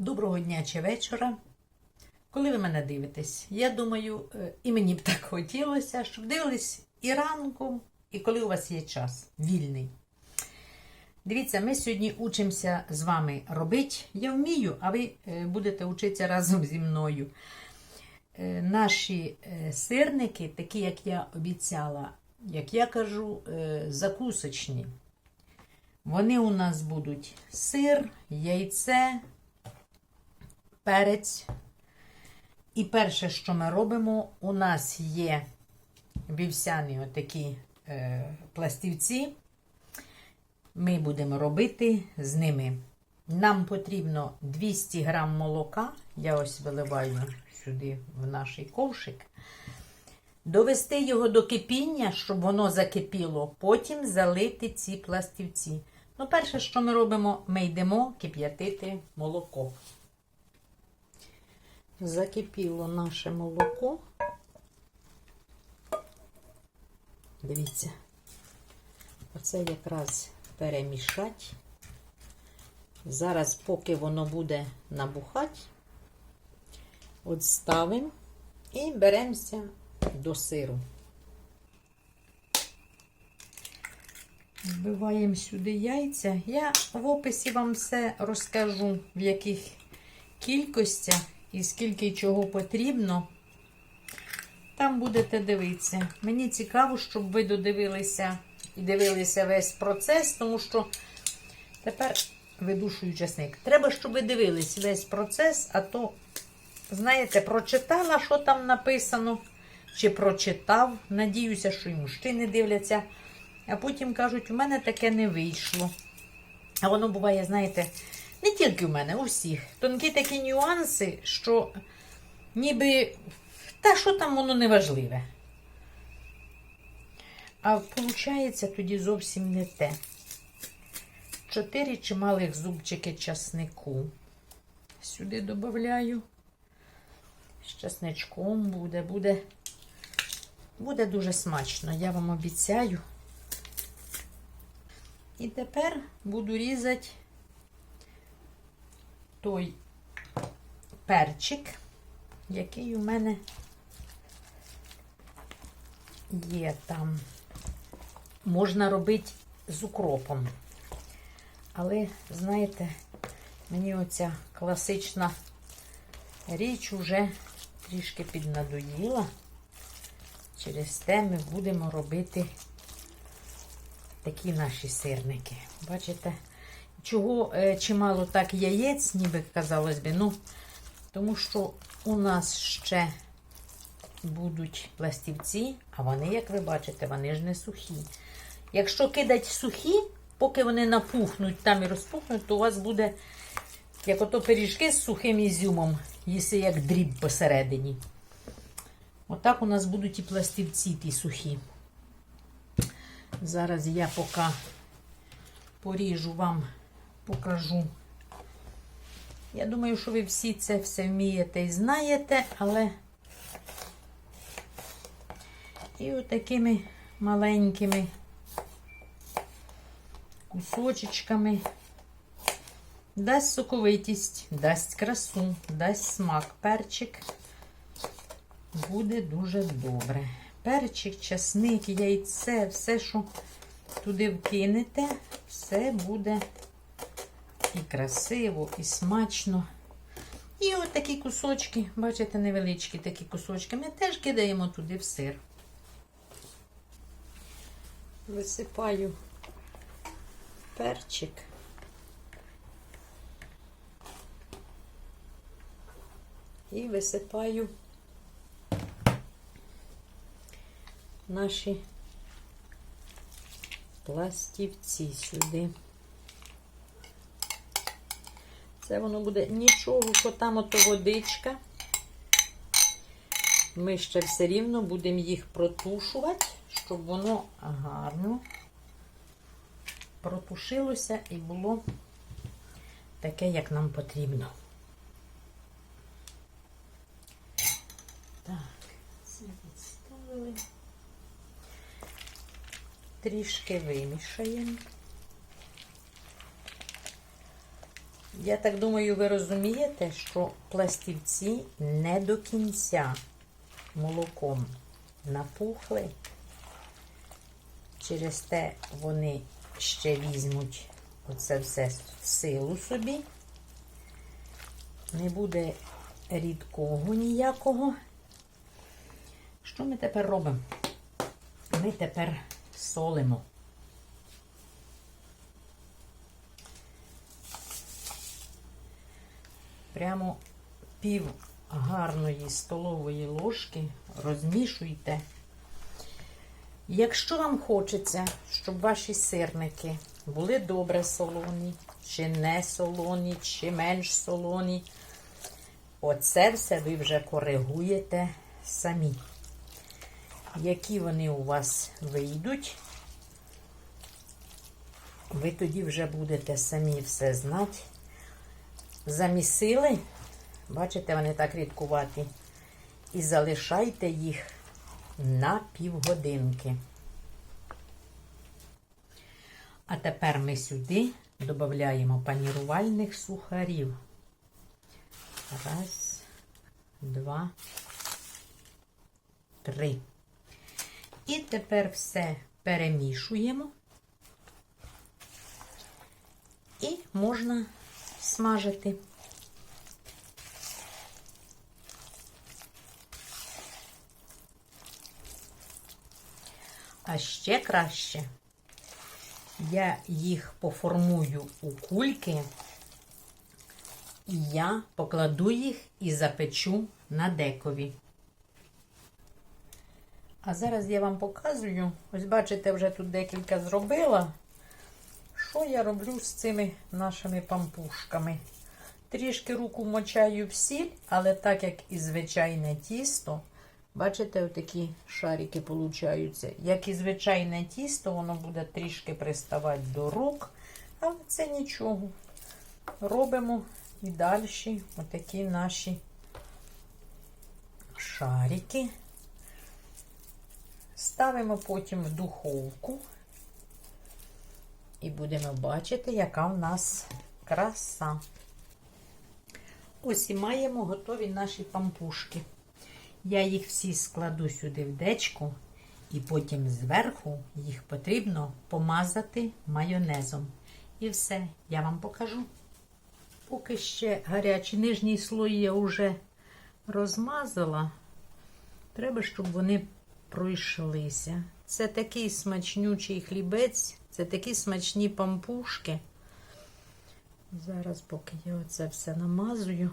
Доброго дня чи вечора. Коли ви мене дивитесь, я думаю, е, і мені б так хотілося, щоб дивились і ранком, і коли у вас є час вільний. Дивіться, ми сьогодні учимося з вами робити. Я вмію, а ви е, будете вчитися разом зі мною. Е, Наші сирники, такі, як я обіцяла, як я кажу, закусочні. Вони у нас будуть сир, яйце, перець. І перше, що ми робимо, у нас є вівсяні отакі е, пластівці. Ми будемо робити з ними. Нам потрібно 200 грам молока. Я ось виливаю сюди в наш ковшик. Довести його до кипіння, щоб воно закипіло, потім залити ці пластівці. Ну, перше, що ми робимо, ми йдемо кип'ятити молоко. Закипіло наше молоко. Дивіться, оце якраз перемішати. Зараз, поки воно буде набухати, от ставимо і беремося до сиру. Вбиваємо сюди яйця. Я в описі вам все розкажу, в яких кількостях і скільки чого потрібно. Там будете дивитися. Мені цікаво, щоб ви додивилися і дивилися весь процес, тому що тепер видушую часник. Треба, щоб ви дивились весь процес, а то, знаєте, прочитала, що там написано, чи прочитав. Надіюся, що і мужчини дивляться. А потім кажуть, у мене таке не вийшло. А воно буває, знаєте, не тільки в мене, у всіх. Тонкі такі нюанси, що ніби та що там воно не важливе. А виходить тоді зовсім не те. Чотири чималих зубчики часнику. Сюди додаю. З часничком буде, буде, буде дуже смачно, я вам обіцяю. І тепер буду різати той перчик, який у мене є там. Можна робити з укропом. Але, знаєте, мені оця класична річ уже трішки піднадоїла. Через те ми будемо робити такі наші сирники. Бачите? Чого е, чимало так яєць, ніби казалось би, ну, тому що у нас ще будуть пластівці, а вони, як ви бачите, вони ж не сухі. Якщо кидати сухі, поки вони напухнуть там і розпухнуть, то у вас буде, як ото пиріжки з сухим ізюмом, їси як дріб посередині. Отак у нас будуть і пластівці ті сухі. Зараз я поки поріжу вам, покажу. Я думаю, що ви всі це все вмієте і знаєте, але і отакими маленькими кусочечками дасть соковитість, дасть красу, дасть смак. Перчик буде дуже добре. Перчик, часник, яйце, все, що туди вкинете, все буде і красиво, і смачно. І от такі кусочки, бачите, невеличкі такі кусочки, ми теж кидаємо туди в сир. Висипаю перчик. І висипаю наші пластівці сюди. Це воно буде нічого, що там ото водичка. Ми ще все рівно будемо їх протушувати, щоб воно гарно протушилося і було таке, як нам потрібно. Так, це відставили. Трішки вимішаємо. Я так думаю, ви розумієте, що пластівці не до кінця молоком напухли. Через те вони ще візьмуть оце все в силу собі. Не буде рідкого ніякого. Що ми тепер робимо? Ми тепер солимо. Прямо пів гарної столової ложки розмішуйте. Якщо вам хочеться, щоб ваші сирники були добре солоні, чи не солоні, чи менш солоні, оце все ви вже коригуєте самі. Які вони у вас вийдуть, ви тоді вже будете самі все знати. Замісили, бачите, вони так рідкуваті, і залишайте їх на півгодинки. А тепер ми сюди додаємо панірувальних сухарів. Раз, два, три. І тепер все перемішуємо. І можна смажити. А ще краще я їх поформую у кульки, і я покладу їх і запечу на декові. А зараз я вам показую, ось бачите, вже тут декілька зробила. Що я роблю з цими нашими пампушками? Трішки руку мочаю в сіль, але так як і звичайне тісто, бачите, отакі шарики получаються. Як і звичайне тісто, воно буде трішки приставати до рук, але це нічого. Робимо і далі отакі наші шарики. Ставимо потім в духовку. І будемо бачити, яка в нас краса. Ось і маємо готові наші пампушки. Я їх всі складу сюди в дечку, і потім зверху їх потрібно помазати майонезом. І все, я вам покажу. Поки ще гарячий нижній слой я вже розмазала, треба, щоб вони пройшлися. Це такий смачнючий хлібець, це такі смачні пампушки. Зараз, поки я оце все намазую,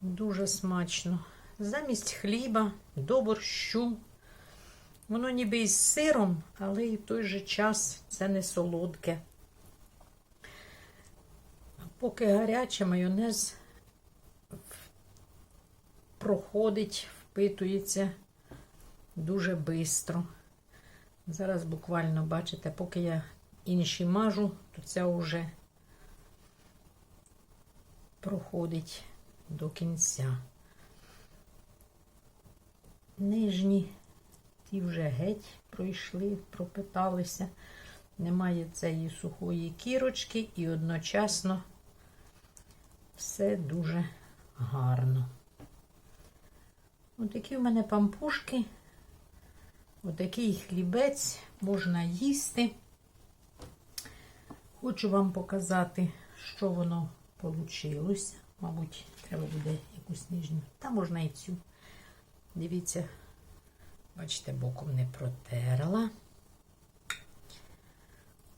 дуже смачно. Замість хліба, до борщу. Воно ніби із сиром, але і в той же час це не солодке. Поки гаряче майонез проходить, впитується дуже швидко. Зараз буквально, бачите, поки я інші мажу, то це вже проходить до кінця. Нижні ті вже геть пройшли, пропиталися. Немає цієї сухої кірочки і одночасно все дуже гарно. Отакі в мене пампушки. Отакий хлібець можна їсти. Хочу вам показати, що воно вийшло. Мабуть, треба буде якусь нижню. Та можна і цю. Дивіться, бачите, боком не протерла.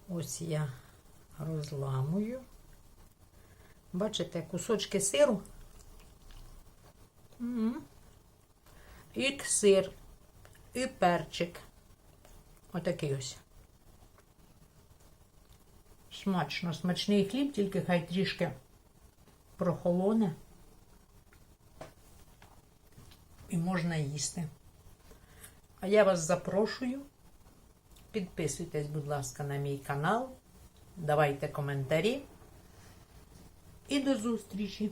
Ось я розламую. Бачите, кусочки сиру. І сир і перчик. Отакий ось. Смачно, смачний хліб, тільки хай трішки прохолоне. І можна їсти. А я вас запрошую. Підписуйтесь, будь ласка, на мій канал. Давайте коментарі. І до зустрічі!